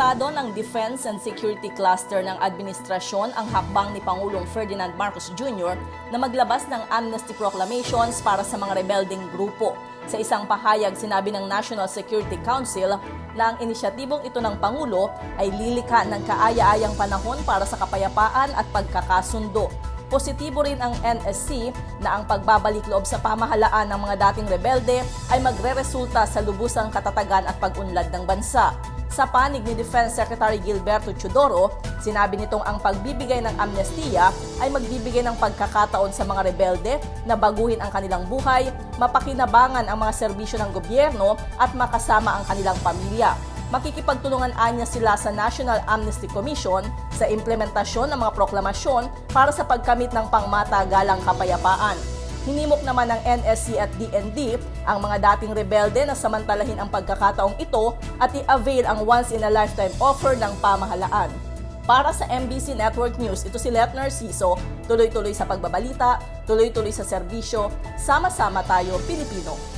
Inilatado ng Defense and Security Cluster ng administrasyon ang hakbang ni Pangulong Ferdinand Marcos Jr. na maglabas ng amnesty proclamations para sa mga rebelding grupo. Sa isang pahayag, sinabi ng National Security Council na ang inisyatibong ito ng Pangulo ay lilika ng kaaya-ayang panahon para sa kapayapaan at pagkakasundo. Positibo rin ang NSC na ang pagbabalik loob sa pamahalaan ng mga dating rebelde ay magre-resulta sa lubusang katatagan at pag-unlad ng bansa. Sa panig ni Defense Secretary Gilberto Chodoro, sinabi nitong ang pagbibigay ng amnestiya ay magbibigay ng pagkakataon sa mga rebelde na baguhin ang kanilang buhay, mapakinabangan ang mga serbisyo ng gobyerno at makasama ang kanilang pamilya makikipagtulungan anya sila sa National Amnesty Commission sa implementasyon ng mga proklamasyon para sa pagkamit ng pangmatagalang kapayapaan. Hinimok naman ng NSC at DND ang mga dating rebelde na samantalahin ang pagkakataong ito at i-avail ang once-in-a-lifetime offer ng pamahalaan. Para sa MBC Network News, ito si Let Narciso, tuloy-tuloy sa pagbabalita, tuloy-tuloy sa serbisyo, sama-sama tayo Pilipino.